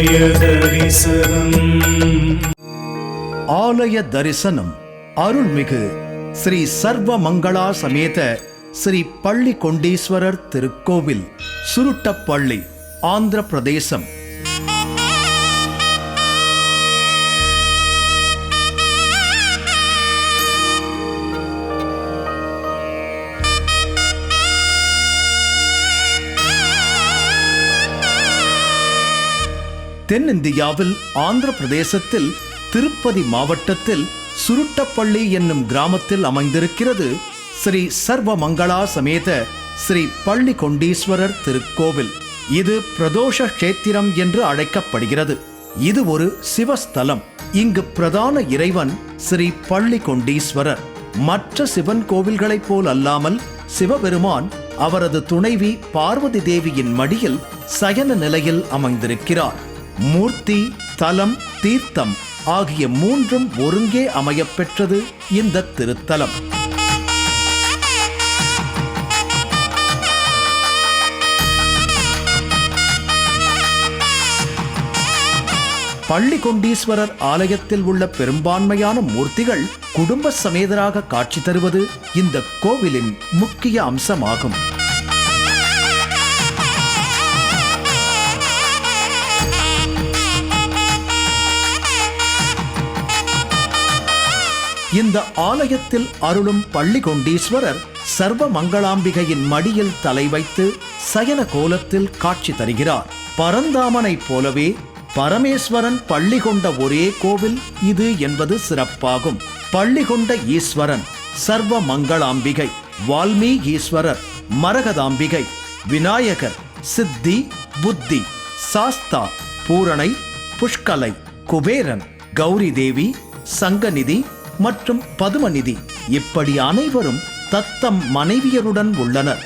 ஆலய தரிசனம் ஆலய தரிசனம். அருள்மிகு ஸ்ரீ சர்வ மங்களா சமேத ஸ்ரீ பள்ளி கொண்டீஸ்வரர் திருக்கோவில் சுருட்டப்பள்ளி ஆந்திர பிரதேசம் தென்னிந்தியாவில் ஆந்திர பிரதேசத்தில் திருப்பதி மாவட்டத்தில் சுருட்டப்பள்ளி என்னும் கிராமத்தில் அமைந்திருக்கிறது ஸ்ரீ சர்வ மங்களா சமேத ஸ்ரீ பள்ளி கொண்டீஸ்வரர் திருக்கோவில். இது பிரதோஷ கஷேத்திரம் என்று அழைக்கப்படுகிறது. இது ஒரு சிவஸ்தலம். இங்கு பிரதான இறைவன் ஸ்ரீ பள்ளி கொண்டீஸ்வரர் மற்ற சிவன் கோவில்களைப் போல் அல்லாமல் சிவபெருமான் அவரது துணைவி பார்வதி தேவியின் மடியில் சயன நிலையில் அமைந்திருக்கிறார். மூர்த்தி தலம் தீர்த்தம் ஆகிய மூன்றும் ஒருங்கே அமையப்பெற்றது இந்த திருத்தலம். பள்ளி கொண்டீஸ்வரர் ஆலயத்தில் உள்ள பெரும்பான்மையான மூர்த்திகள் குடும்ப சமேதராக காட்சி தருவது இந்த கோவிலின் முக்கிய அம்சமாகும். இந்த ஆலயத்தில் அருளும் பள்ளி கொண்டீஸ்வரர் சர்வ மங்களாம்பிகையின் மடியில் தலை வைத்து சயன கோலத்தில் காட்சி தருகிறார். பரந்தாமனைப் போலவே பரமேஸ்வரன் பள்ளி கொண்ட ஒரே கோவில் இது என்பது சிறப்பாகும். பள்ளி கொண்ட ஈஸ்வரன் சர்வ மங்களாம்பிகை வால்மீகீஸ்வரர் மரகதாம்பிகை விநாயகர் சித்தி புத்தி சாஸ்தா பூரணை புஷ்கலை குபேரன் கௌரி தேவி சங்கநிதி மற்றும் பதுமநிதி இப்படி அனைவரும் தத்தம் மனைவியருடன் உள்ளனர்.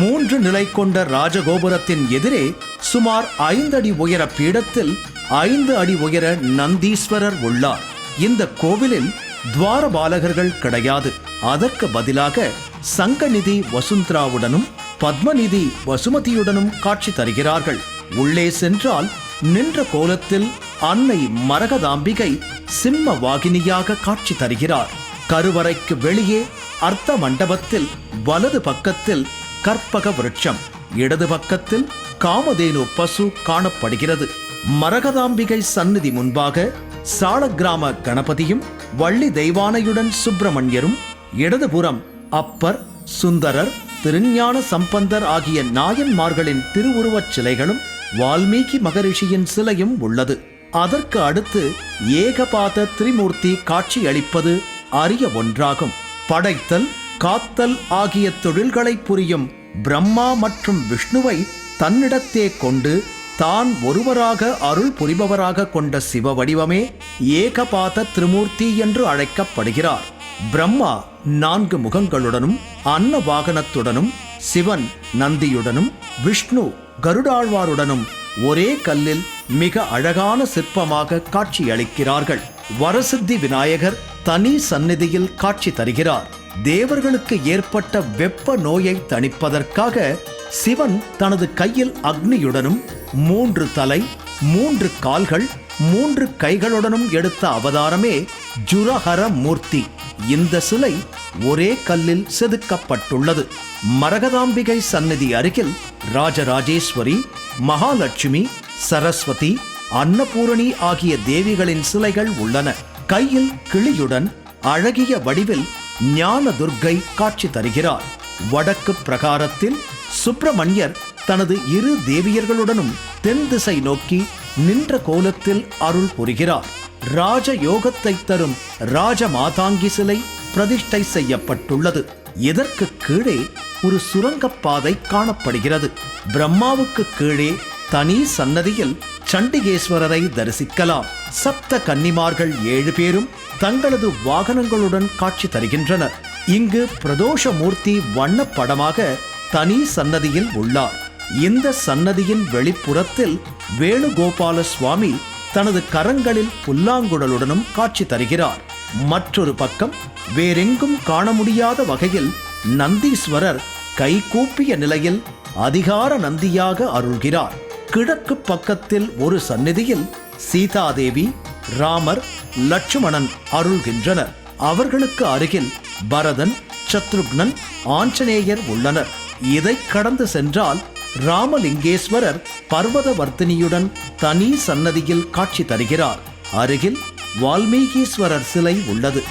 மூன்று நிலை கொண்ட ராஜகோபுரத்தின் எதிரே சுமார் ஐந்து அடி உயர பீடத்தில் ஐந்து அடி உயர நந்தீஸ்வரர் உள்ளார். இந்த கோவிலில் துவாரபாலகர்கள் கிடையாது. அதற்கு பதிலாக சங்கநிதி வசுந்தராவுடனும் பத்மநிதி வசுமதியுடனும் காட்சி தருகிறார்கள். உள்ளே சென்றால் நின்ற கோலத்தில் அன்னை மரகதாம்பிகை சிம்ம வாகினியாக காட்சி தருகிறார். கருவறைக்கு வெளியே அர்த்த மண்டபத்தில் வலது பக்கத்தில் கற்பக விருட்சம் இடது பக்கத்தில் காமதேனு பசு காணப்படுகிறது. மரகதாம்பிகை சந்நிதி முன்பாக சாலக்கிராம கணபதியும் வள்ளி தெய்வானையுடன் சுப்பிரமணியரும் இடதுபுறம் அப்பர் சுந்தரர் திருஞான சம்பந்தர் ஆகிய நாயன்மார்களின் திருவுருவச் சிலைகளும் வால்மீகி மகரிஷியின் சிலையும் உள்ளது. அதற்கு அடுத்து ஏகபாத திரிமூர்த்தி காட்சி அளிப்பது அரிய ஒன்றாகும். படைத்தல் காத்தல் ஆகிய தொழில்களை புரியும் பிரம்மா மற்றும் விஷ்ணுவை தன்னிடத்தே கொண்டு தான் ஒருவராக அருள் புரிபவராக கொண்ட சிவ வடிவமே ஏகபாத திரிமூர்த்தி என்று அழைக்கப்படுகிறார். பிரம்மா நான்கு முகங்களுடனும் அன்ன வாகனத்துடனும் சிவன் நந்தியுடனும் விஷ்ணு கருடாழ்வாருடனும் ஒரே கல்லில் மிக அழகான சிற்பமாக காட்சியளிக்கிறார்கள். வரசித்தி விநாயகர் தனி சந்நிதியில் காட்சி தருகிறார். தேவர்களுக்கு ஏற்பட்ட வெப்ப நோயை தணிப்பதற்காக சிவன் தனது கையில் அக்னியுடனும் மூன்று தலை மூன்று கால்கள் மூன்று கைகளுடனும் எடுத்த அவதாரமே ஜுரஹர மூர்த்தி. இந்த சிலை ஒரே கல்லில் செதுக்கப்பட்டுள்ளது. மரகதாம்பிகை சந்நிதி அருகில் ராஜராஜேஸ்வரி மகாலட்சுமி சரஸ்வதி அன்னபூரணி ஆகிய தேவிகளின் சிலைகள் உள்ளன. கையில் கிளியுடன் அழகிய வடிவில் ஞான துர்க்கை காட்சி தருகிறார். வடக்கு பிரகாரத்தில் சுப்பிரமணியர் தனது இரு தேவியர்களுடனும் தென் திசை நோக்கி நின்ற கோலத்தில் அருள் புரிகிறார். ராஜ யோகத்தை தரும் ராஜ மாதாங்கி சிலை பிரதிஷ்டை செய்யப்பட்டுள்ளது. இதற்கு கீழே ஒரு சுரங்கப்பாதை காணப்படுகிறது? பிரம்மாவுக்கு கீழே தனி சன்னதியில் சண்டிகேஸ்வரரை தரிசிக்கலாம். சப்த கன்னிமார்கள் ஏழு பேரும் தங்களது வாகனங்களுடன் காட்சி தருகின்றனர். இங்கு பிரதோஷ மூர்த்தி வண்ணப்படமாக தனி சன்னதியில் உள்ளார். இந்த சன்னதியின் வெளிப்புறத்தில் வேணுகோபால சுவாமி தனது கரங்களில் புல்லாங்குழலுடனும் காட்சி தருகிறார். மற்றொரு பக்கம் வேறெங்கும் காண முடியாத வகையில் நந்தீஸ்வரர் கைகூப்பிய நிலையில் அதிகார நந்தியாக அருள்கிறார். கிழக்கு பக்கத்தில் ஒரு சந்நிதியில் சீதாதேவி ராமர் லட்சுமணன் அருள்கின்றனர். அவர்களுக்கு அருகில் பரதன் சத்ருக்னன் ஆஞ்சநேயர் உள்ளனர். இதை கடந்து சென்றால் ராமலிங்கேஸ்வரர் பர்வதவர்த்தினியுடன் தனி சன்னதியில் காட்சி தருகிறார். அருகில் வால்மீகீஸ்வரர் சிலை உள்ளது.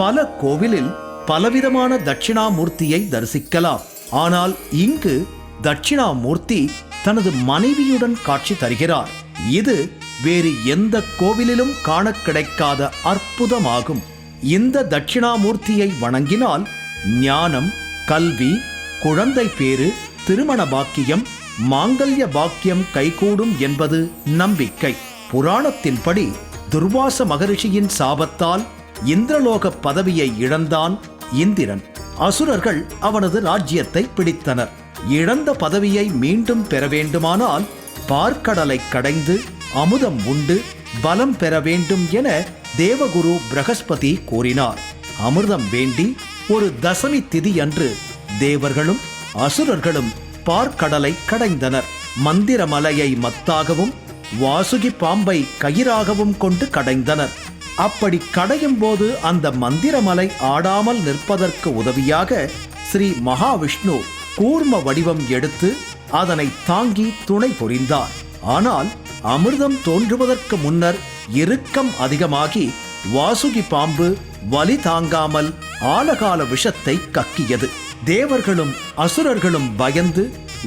பல கோவிலில் பலவிதமான தட்சிணாமூர்த்தியை தரிசிக்கலாம். ஆனால் இங்கு தட்சிணாமூர்த்தி தனது மனைவியுடன் காட்சி தருகிறார். இது வேறு எந்த கோவிலிலும் காண கிடைக்காத அற்புதமாகும். இந்த தட்சிணாமூர்த்தியை வணங்கினால் ஞானம் கல்வி குழந்தை பேறு திருமண பாக்கியம் மாங்கல்ய பாக்கியம் கைகூடும் என்பது நம்பிக்கை. புராணத்தின்படி துர்வாச மகரிஷியின் சாபத்தால் இந்திரலோக பதவியை இழந்தான் இந்திரன். அசுரர்கள் அவனது ராஜ்யத்தை பிடித்தனர். இழந்த பதவியை மீண்டும் பெற வேண்டுமானால் பார்க்கடலை கடைந்து அமுதம் உண்டு பலம் பெற வேண்டும் என தேவகுரு பிரகஸ்பதி கூறினார். அமிர்தம் வேண்டி ஒரு தசமி திதி அன்று தேவர்களும் அசுரர்களும் பார்க்கடலை கடைந்தனர். மந்திரமலையை மத்தாகவும் வாசுகி பாம்பை கயிறாகவும் கொண்டு கடைந்தனர். அப்படி கடையும் போது அந்த மந்திரமலை ஆடாமல் நிற்பதற்கு உதவியாக ஸ்ரீ மகாவிஷ்ணு கூர்ம வடிவம் எடுத்து அதனை தாங்கி துணை புரிந்தார். ஆனால் அமிர்தம் தோன்றுவதற்கு முன்னர் இறுக்கம் அதிகமாகி வாசுகி பாம்பு வலி தாங்காமல் ஆலகால விஷத்தை கக்கியது. தேவர்களும் அசுரர்களும் பயந்து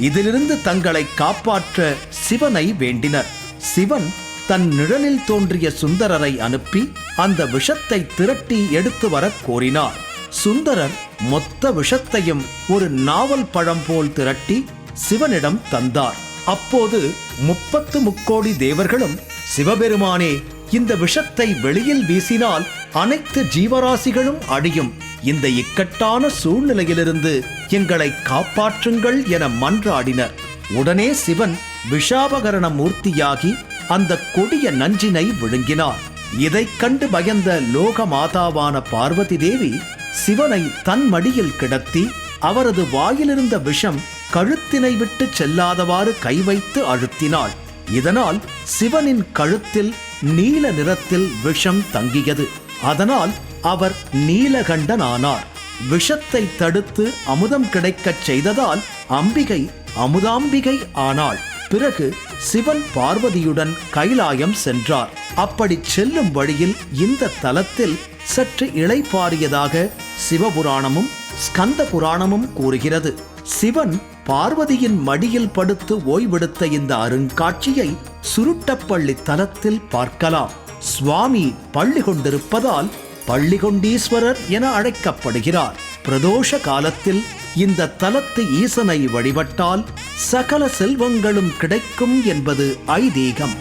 இதிலிருந்து தங்களை காப்பாற்ற சிவனை வேண்டினர். சிவன் தன் நிழலில் தோன்றிய சுந்தரரை அனுப்பி அந்த விஷத்தை திரட்டி எடுத்து வரக் கோரினார். சுந்தரர் மொத்த விஷத்தையும் ஒரு நாவல் பழம் போல் திரட்டி சிவனிடம் தந்தார். அப்போது முப்பத்து முக்கோடி தேவர்களும் சிவபெருமானே இந்த விஷத்தை வெளியில் வீசினால் அனைத்து ஜீவராசிகளும் அடியும் இந்த இக்கட்டான சூழ்நிலையிலிருந்து எங்களை காப்பாற்றுங்கள் என மன்றாடினர். உடனே சிவன் விஷாபகரண மூர்த்தியாகி அந்த கொடிய நஞ்சினை விழுங்கினார். இதைக் கண்டு பயந்த லோக மாதாவான பார்வதி தேவி சிவனை தன் மடியில் கிடத்தி அவரது வாயிலிருந்த விஷம் கழுத்தினை விட்டு செல்லாதவாறு கை வைத்து அழுத்தினாள். இதனால் சிவனின் கழுத்தில் நீல நிறத்தில் விஷம் தங்கியது. அதனால் அவர் நீலகண்டனானார். விஷத்தை தடுத்து அமுதம் கிடைக்கச் செய்ததால் அம்பிகை அமுதாம்பிகை ஆனாள். பிறகு சிவன் பார்வதியுடன் கைலாயம் சென்றார். அப்படி செல்லும் வழியில் இந்த தலத்தில் சற்று இளைப்பாரியதாக சிவபுராணமும் ஸ்கந்த புராணமும் கூறுகிறது. சிவன் பார்வதியின் மடியில் படுத்து ஓய்வெடுத்த இந்த அருங்காட்சியை சுருட்டப்பள்ளி தலத்தில் பார்க்கலாம். சுவாமி பள்ளி கொண்டிருப்பதால் பள்ளிகொண்டீஸ்வரர் என அழைக்கப்படுகிறார். பிரதோஷ காலத்தில் இந்த தலத்து ஈசனை வழிபட்டால் சகல செல்வங்களும் கிடைக்கும் என்பது ஐதீகம்.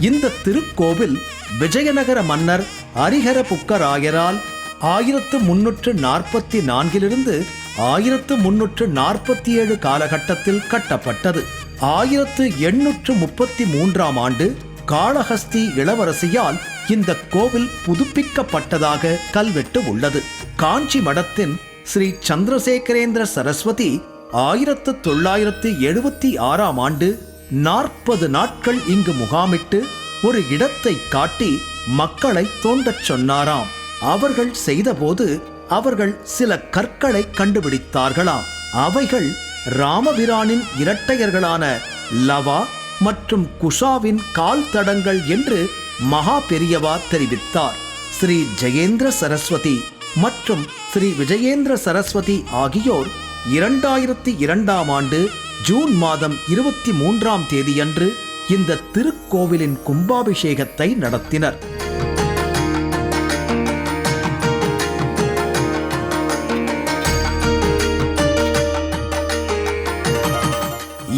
இந்த திருக்கோவில் விஜயநகர மன்னர் ஹரிஹர புக்கராயரால் ஆயிரத்து முன்னூற்று நாற்பத்தி நான்கிலிருந்து ஆயிரத்து முன்னூற்று நாற்பத்தி ஏழு காலகட்டத்தில் கட்டப்பட்டது. ஆயிரத்து எண்ணூற்று முப்பத்தி மூன்றாம் ஆண்டு காளஹஸ்தி இளவரசியால் இந்த கோவில் புதுப்பிக்கப்பட்டதாக கல்வெட்டு உள்ளது. காஞ்சி மடத்தின் ஸ்ரீ சந்திரசேகரேந்திர சரஸ்வதி ஆயிரத்து தொள்ளாயிரத்து எழுபத்தி ஆறாம் ஆண்டு நாற்பது நாட்கள் இங்கு முகாமிட்டு ஒரு இடத்தை காட்டி மக்களை தோண்டச் சொன்னாராம். அவர்கள் செய்தபோது அவர்கள் சில கற்களை கண்டுபிடித்தார்களாம் அவைகள் ராமபிரானின் இரட்டையர்களான லவா மற்றும் குஷாவின் கால் தடங்கள் என்று மகா பெரியவா தெரிவித்தார். ஸ்ரீ ஜெயேந்திர சரஸ்வதி மற்றும் ஸ்ரீ விஜயேந்திர சரஸ்வதி ஆகியோர் இரண்டாயிரத்தி இரண்டாம் ஆண்டு ஜூன் மாதம் இருபத்தி மூன்றாம் தேதியன்று இந்த திருக்கோவிலின் கும்பாபிஷேகத்தை நடத்தினர்.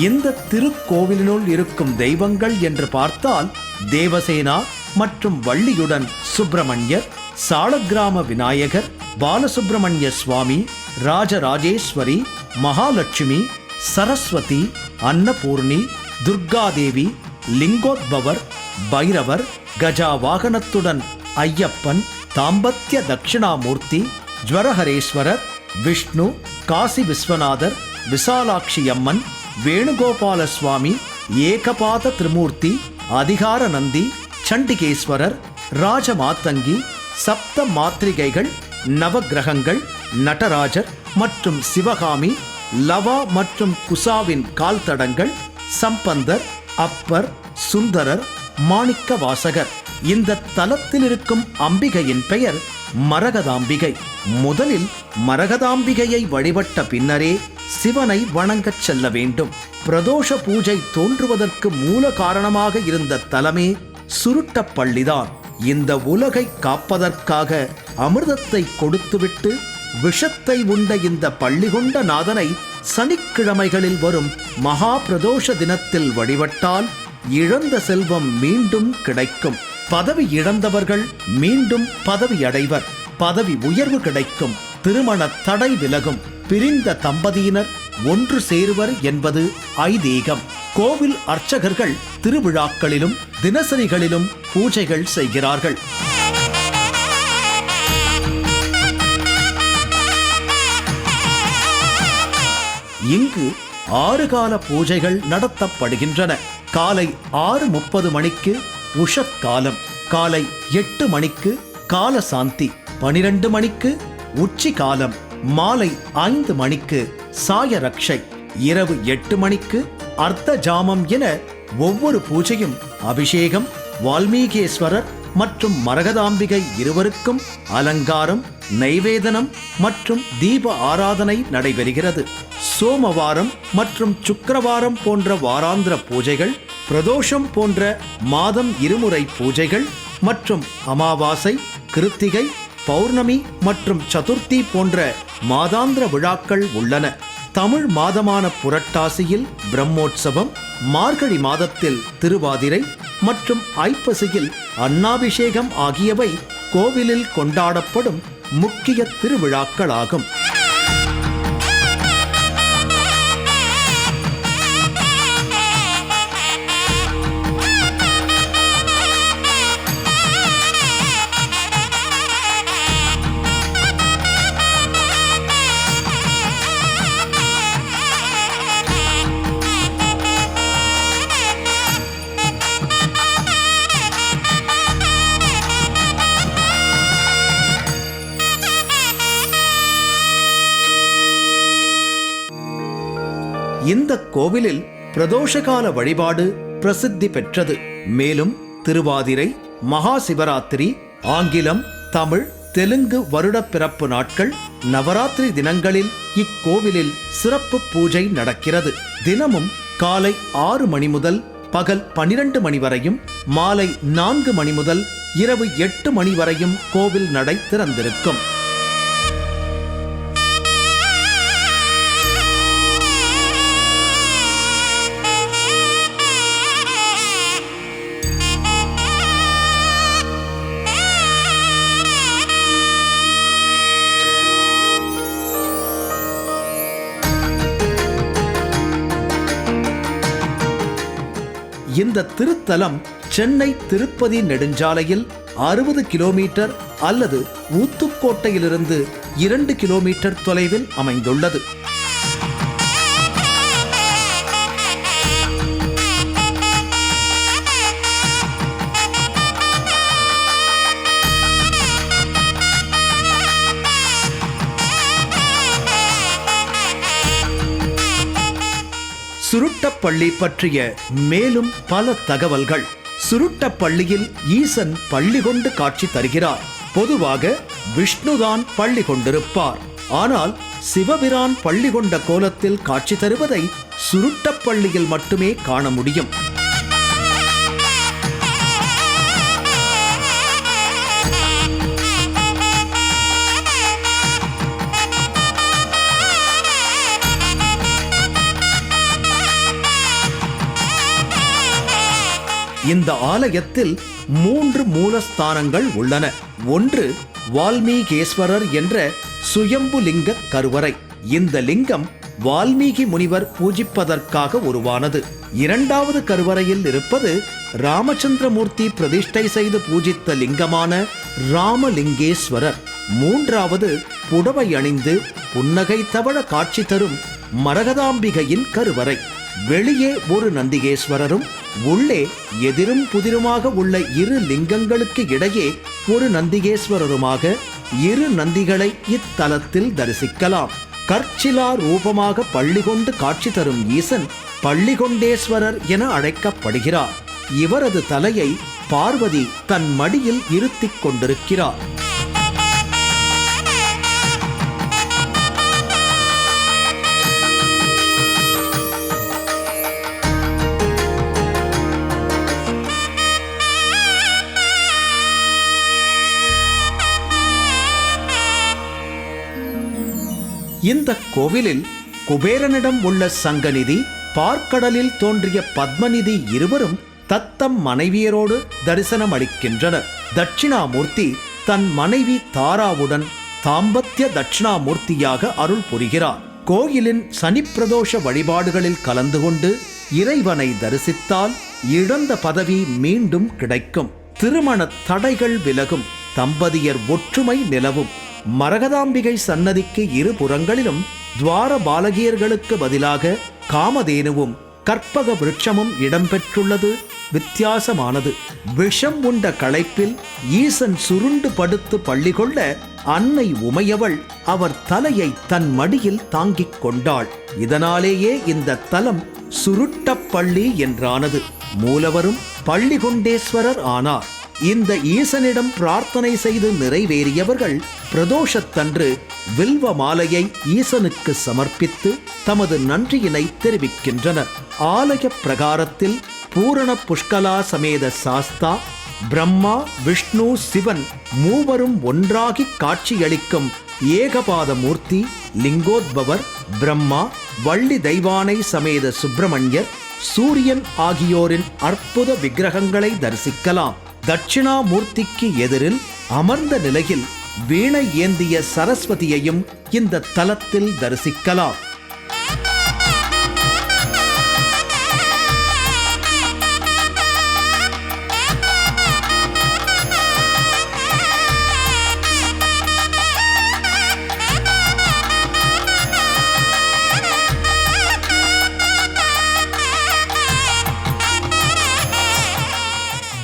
இந்த திருக்கோவிலினுள் இருக்கும் தெய்வங்கள் என்று பார்த்தால் தேவசேனா மற்றும் வள்ளியுடன் சுப்பிரமணியர் சாலக்கிராம விநாயகர் பாலசுப்பிரமணிய சுவாமி ராஜராஜேஸ்வரி மகாலட்சுமி சரஸ்வதி அன்னபூர்ணி துர்காதேவி லிங்கோத்பவர் பைரவர் கஜா வாகனத்துடன் ஐயப்பன் தாம்பத்திய தட்சிணாமூர்த்தி ஜுவரஹரேஸ்வரர் விஷ்ணு காசி விஸ்வநாதர் விசாலாட்சி அம்மன் வேணுகோபால சுவாமி ஏகபாத திரிமூர்த்தி அதிகார நந்தி சண்டிகேஸ்வரர் ராஜமாத்தங்கி சப்த மாத்திரிகைகள் நவகிரகங்கள் நடராஜர் மற்றும் சிவகாமி லவா மற்றும் குசாவின் கால் தடங்கள் சம்பந்தர் அப்பர் சுந்தரர் மாணிக்க வாசகர் இந்த தலத்தில் இருக்கும் அம்பிகையின் பெயர் மரகதாம்பிகை. முதலில் மரகதாம்பிகையை வழிபட்ட பின்னரே சிவனை வணங்கச் செல்ல வேண்டும். பிரதோஷ பூஜை தோன்றுவதற்கு மூல காரணமாக இருந்த தலமே சுருட்டப்பள்ளிதான் இந்த உலகை காப்பதற்காக அமிர்தத்தை கொடுத்துவிட்டு விஷத்தை உண்ட இந்த பள்ளி கொண்ட நாதனை சனிக்கிழமைகளில் வரும் மகா பிரதோஷ தினத்தில் வழிபட்டால் இழந்த செல்வம் மீண்டும் கிடைக்கும். பதவி இழந்தவர்கள் மீண்டும் பதவி அடைவர். பதவி உயர்வு கிடைக்கும். திருமண தடை விலகும். பிரிந்த தம்பதியினர் ஒன்று சேருவர் என்பது ஐதீகம். கோவில் அர்ச்சகர்கள் திருவிழாக்களிலும் தினசரிகளிலும் பூஜைகள் செய்கிறார்கள். இங்கு ஆறு கால பூஜைகள் நடத்தப்படுகின்றன. காலை ஆறு முப்பது மணிக்கு உஷத் காலம் காலை எட்டு மணிக்கு கால சாந்தி பனிரெண்டு மணிக்கு உச்சி காலம் மாலை ஐந்து மணிக்கு சாய ரக்ஷை இரவு எட்டு மணிக்கு அர்த்த ஜாமம் என ஒவ்வொரு பூஜையும் அபிஷேகம் வால்மீகேஸ்வரர் மற்றும் மரகதாம்பிகை இருவருக்கும் அலங்காரம் நைவேதனம் மற்றும் தீப ஆராதனை நடைபெறுகிறது. சோமவாரம் மற்றும் சுக்கரவாரம் போன்ற வாராந்திர பூஜைகள் பிரதோஷம் போன்ற மாதம் இருமுறை பூஜைகள் மற்றும் அமாவாசை கிருத்திகை பௌர்ணமி மற்றும் சதுர்த்தி போன்ற மாதாந்திர விழாக்கள் உள்ளன. தமிழ் மாதமான புரட்டாசியில் பிரம்மோற்சவம் மார்கழி மாதத்தில் திருவாதிரை மற்றும் ஐப்பசியில் அன்னாபிஷேகம் ஆகியவை கோவிலில் கொண்டாடப்படும் முக்கிய திருவிழாக்களாகும். இந்த கோவிலில் பிரதோஷகால வழிபாடு பிரசித்தி பெற்றது. மேலும் திருவாதிரை மகா சிவராத்திரி ஆங்கிலம் தமிழ் தெலுங்கு வருட பிறப்பு நாட்கள் நவராத்திரி தினங்களில் இக்கோவிலில் சிறப்பு பூஜை நடக்கிறது. தினமும் காலை ஆறு மணி முதல் பகல் பனிரெண்டு மணி வரையும் மாலை நான்கு மணி முதல் இரவு எட்டு மணி வரையும் கோவில் நடை திறந்திருக்கும். இந்த திருத்தலம் சென்னை திருப்பதி நெடுஞ்சாலையில் அறுபது கிலோமீட்டர் அல்லது ஊத்துக்கோட்டையிலிருந்து இரண்டு கிலோமீட்டர் தொலைவில் அமைந்துள்ளது. சுருட்டப்பள்ளி பற்றிய மேலும் பல தகவல்கள். சுருட்டப்பள்ளியில் ஈசன் பள்ளி கொண்டு காட்சி தருகிறார். பொதுவாக விஷ்ணுதான் பள்ளி கொண்டிருப்பார். ஆனால் சிவபிரான் பள்ளி கொண்ட கோலத்தில் காட்சி தருவதை சுருட்டப்பள்ளியில் மட்டுமே காண முடியும். இந்த ஆலயத்தில் மூன்று மூலஸ்தானங்கள் உள்ளன. ஒன்று வால்மீகேஸ்வரர் என்ற சுயம்புலிங்க கருவறை. இந்த லிங்கம் வால்மீகி முனிவர் பூஜிப்பதற்காக உருவானது. இரண்டாவது கருவறையில் இருப்பது ராமச்சந்திரமூர்த்தி பிரதிஷ்டை செய்து பூஜித்த லிங்கமான ராமலிங்கேஸ்வரர். மூன்றாவது புடவை அணிந்து புன்னகை தவழ காட்சி தரும் மரகதாம்பிகையின் கருவறை. வெளியே ஒரு நந்திகேஸ்வரரும் உள்ளே எதிரும் புதிருமாக உள்ள இரு லிங்கங்களுக்கு இடையே ஒரு நந்திகேஸ்வரருமாக இரு நந்திகளை இத்தலத்தில் தரிசிக்கலாம். கற்சிலா ரூபமாக பள்ளி கொண்டு காட்சி தரும் ஈசன் பள்ளிகொண்டேஸ்வரர் என அழைக்கப்படுகிறார். இவரது தலையை பார்வதி தன் மடியில் இருத்திக் கொண்டிருக்கிறார். இந்த கோவிலில் குபேரனிடம் உள்ள சங்கநிதி பார்க்கடலில் தோன்றிய பத்மநிதி இருவரும் தத்தம் மனைவியரோடு தரிசனம் அளிக்கின்றனர் தட்சிணாமூர்த்தி தன் மனைவி தாராவுடன் தாம்பத்திய தட்சிணாமூர்த்தியாக அருள் புரிகிறார். கோயிலின் சனிப்பிரதோஷ வழிபாடுகளில் கலந்து கொண்டு இறைவனை தரிசித்தால் இழந்த பதவி மீண்டும் கிடைக்கும். திருமண தடைகள் விலகும். தம்பதியர் ஒற்றுமை நிலவும். மரகதாம்பிகை சன்னதிக்கு இரு புறங்களிலும் துவார பாலகியர்களுக்கு பதிலாக காமதேனுவும் கற்பக விருட்சமும் இடம்பெற்றுள்ளது. வித்தியாசமானது. விஷம் உண்ட களைப்பில் ஈசன் சுருண்டு படுத்து பள்ளி கொள்ள அன்னை உமையவள் அவர் தலையை தன் மடியில் தாங்கிக் கொண்டாள். இதனாலேயே இந்த தலம் சுருட்டப்பள்ளி என்றானது. மூலவரும் பள்ளிகொண்டேஸ்வரர் ஆனார். இந்த ஈசனிடம் பிரார்த்தனை செய்து நிறைவேறியவர்கள் பிரதோஷத்தன்று வில்வ மாலையை ஈசனுக்கு சமர்ப்பித்து தமது நன்றியினை தெரிவிக்கின்றனர். ஆலய பிரகாரத்தில் பூரண புஷ்கலா சமேத சாஸ்தா பிரம்மா விஷ்ணு சிவன் மூவரும் ஒன்றாகி காட்சியளிக்கும் ஏகபாத மூர்த்தி லிங்கோத்பவர் பிரம்மா வள்ளி தெய்வானை சமேத சுப்பிரமணியர் சூரியன் ஆகியோரின் அற்புத விக்கிரகங்களை தரிசிக்கலாம். தட்சிணாமூர்த்திக்கு எதிரில் அமர்ந்த நிலையில் வீணை ஏந்திய சரஸ்வதியையும் இந்த தலத்தில் தரிசிக்கலாம்.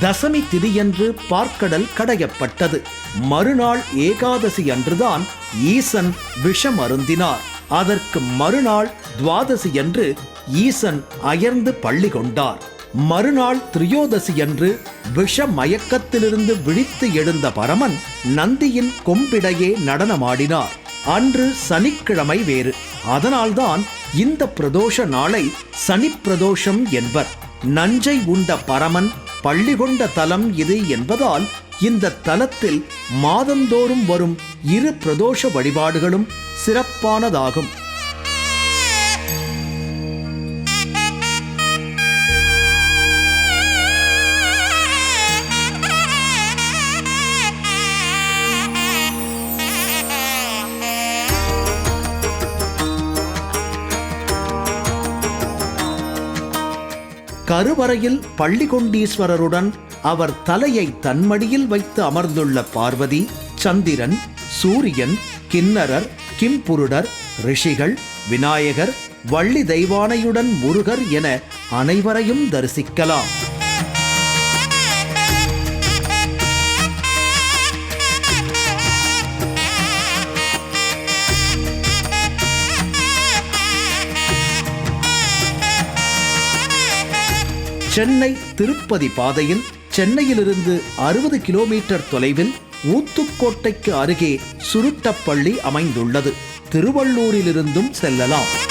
தசமி திதியன்று பார்க்கடல் கடையப்பட்டது. மறுநாள் ஏகாதசி அன்றுதான் ஈசன் விஷம் அருந்தினார் அதற்கு மறுநாள் துவாதசி என்று ஈசன் அயர்ந்து பள்ளி கொண்டார். மறுநாள் திரியோதசி என்று விஷ மயக்கத்திலிருந்து விழித்து எழுந்த பரமன் நந்தியின் கொம்பிடையே நடனமாடினார். அன்று சனிக்கிழமை வேறு. அதனால்தான் இந்த பிரதோஷ நாளை சனி பிரதோஷம் என்பர். நஞ்சை உண்ட பரமன் பள்ளி கொண்ட தலம் இது என்பதால் இந்த தலத்தில் மாதந்தோறும் வரும் இரு பிரதோஷ வழிபாடுகளும் சிறப்பானதாகும். கருவறையில் பள்ளிகொண்டீஸ்வரருடன் அவர் தலையை தன்மடியில் வைத்து அமர்ந்துள்ள பார்வதி சந்திரன் சூரியன் கிண்ணரர் கிம்புருடர் ரிஷிகள் விநாயகர் வள்ளி தெய்வானையுடன் முருகர் என அனைவரையும் தரிசிக்கலாம். சென்னை திருப்பதி பாதையில் சென்னையிலிருந்து அறுபது கிலோமீட்டர் தொலைவில் ஊத்துக்கோட்டைக்கு அருகே சுருட்டப்பள்ளி அமைந்துள்ளது. திருவள்ளூரிலிருந்தும் செல்லலாம்.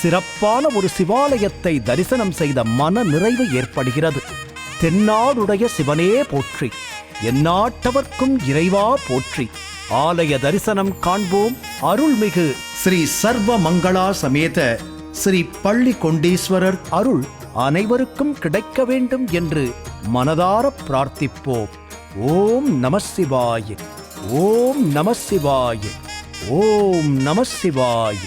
சிறப்பான ஒரு சிவாலயத்தை தரிசனம் செய்த மன நிறைவு ஏற்படுகிறது. தென்னாடுடைய சிவனே போற்றி எந்நாட்டவர்க்கும் இறைவா போற்றி. ஆலய தரிசனம் காண்போம். அருள்மிகு ஸ்ரீ சர்வ மங்களா சமேத ஸ்ரீ பள்ளி கொண்டீஸ்வரர் அருள் அனைவருக்கும் கிடைக்க வேண்டும் என்று மனதார பிரார்த்திப்போம். ஓம் நம சிவாய ஓம் நம சிவாய ஓம் நம சிவாய.